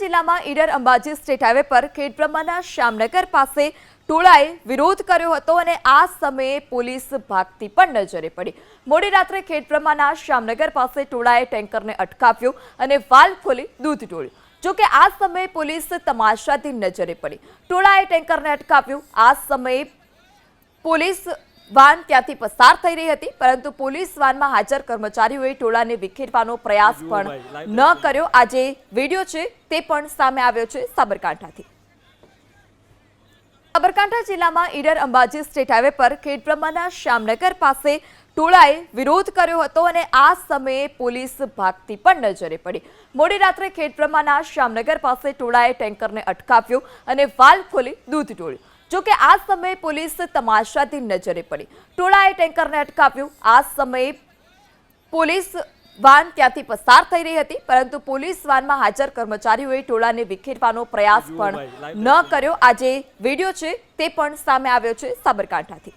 જિલ્લામાં Idar Ambaji state highway પર ખેડબ્રહ્માના શ્યામનગર પાસે ટોળાએ વિરોધ કર્યો હતો અને આ સમયે પોલીસ ભાગતી પણ નજરે પડી. મોડી રાત્રે ખેડબ્રહ્માના શ્યામનગર પાસે ટોળાએ ટેન્કરને અટકાવ્યું અને વાલ ખોલી દૂધ ટોળ્યું જોકે આ સમયે પોલીસ તમાશાથી નજરે પડી. ટોળાએ ટેન્કરને અટકાવ્યું. આ સમયે પોલીસ વાન ત્યાંથી પસાર થઈ રહી હતી પરંતુ પોલીસ વાનમાં હાજર કર્મચારીઓએ ટોળાને વિખેરવાનો પ્રયાસ પણ ન કર્યો. આજે વીડિયો છે તે પણ સામે આવ્યો છે સાબરકાંઠાથી. સાબરકાંઠા જિલ્લામાં ઈડર અંબાજી સ્ટેટ હાઈવે પર ખેડબ્રહ્માના શ્યામનગર પાસે ટોળાએ વિરોધ કર્યો હતો અને આ સમયે પોલીસ ભાગતી પણ નજરે પડી. મોડી રાત્રે ખેડબ્રહ્માના શ્યામનગર પાસે ટોળાએ ટેન્કરને અટકાવ્યું અને વાલ ખોલી દૂધ ઢોળ્યું. જો કે આ સમયે પોલીસ તમાશાથી નજરે પડી. ટોળાએ ટેન્કરને અટકાવ્યું. આ સમયે પોલીસ વાન ત્યાંથી પસાર થઈ રહી હતી પરંતુ પોલીસ વાનમાં હાજર કર્મચારીઓએ ટોળાને વિખેરવાનો પ્રયાસ પણ ન કર્યો. આજે વીડિયો છે તે પણ સામે આવ્યો છે સાબરકાંઠાથી.